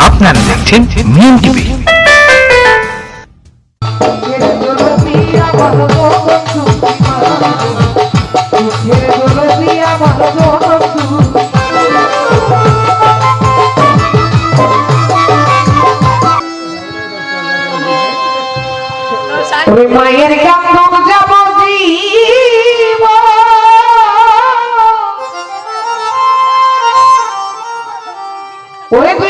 আপনারা দেখছেন মিম টিভি। মায়ের মাসি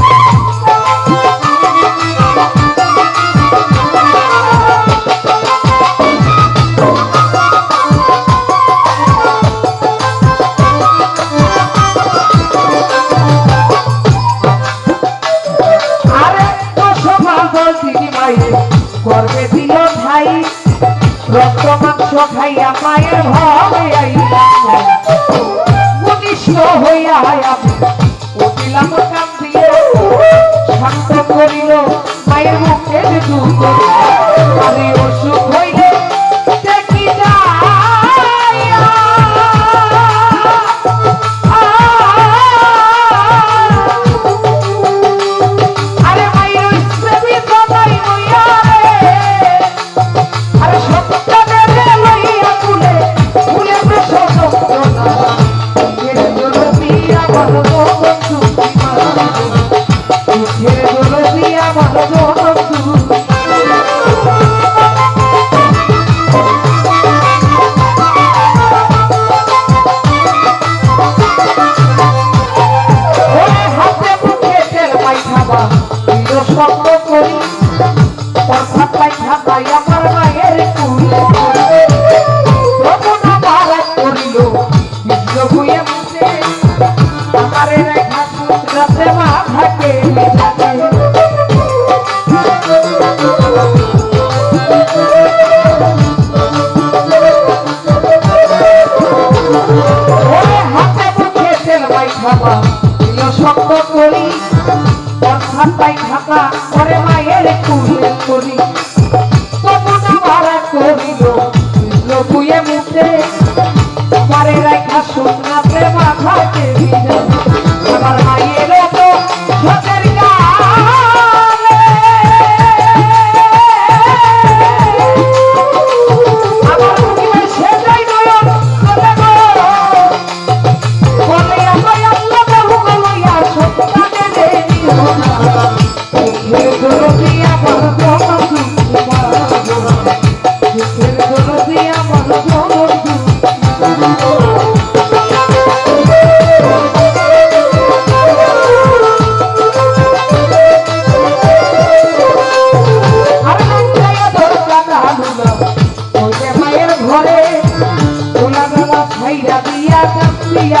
গর্বে দিল ভাই। রক্ত মাংস খাইয়া মায়ের ভাবে আইলাম। তুইও স্বপ্ন করি। অর্থাৎ পাইখাবাই আমার মায়ের কুলে রমনা মহারাজ করিল বিষ্ণ ভুয়ে মুখে আমারে রেখা সূত্রাতে মাথাকে হাতে মুখে তেল পাইখাবা তুইও স্বপ্ন করি। অর্থাৎ পাইখাবা করে মায়ের কুলে করি তমনা মারা করিল কৃষ্ণ ভুয়ে মুখে পরে রাখা শুকনাতে মাথাকে ভিজা ঘরে তোলা বেলা ছাইরা দিয়া কাঁপিয়া হয়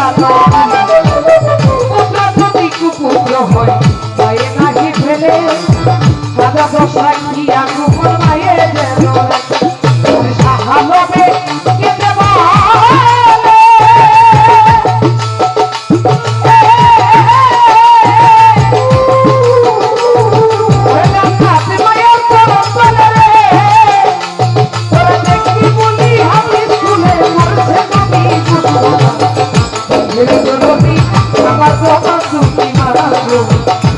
আমার জনম দুঃখী মারা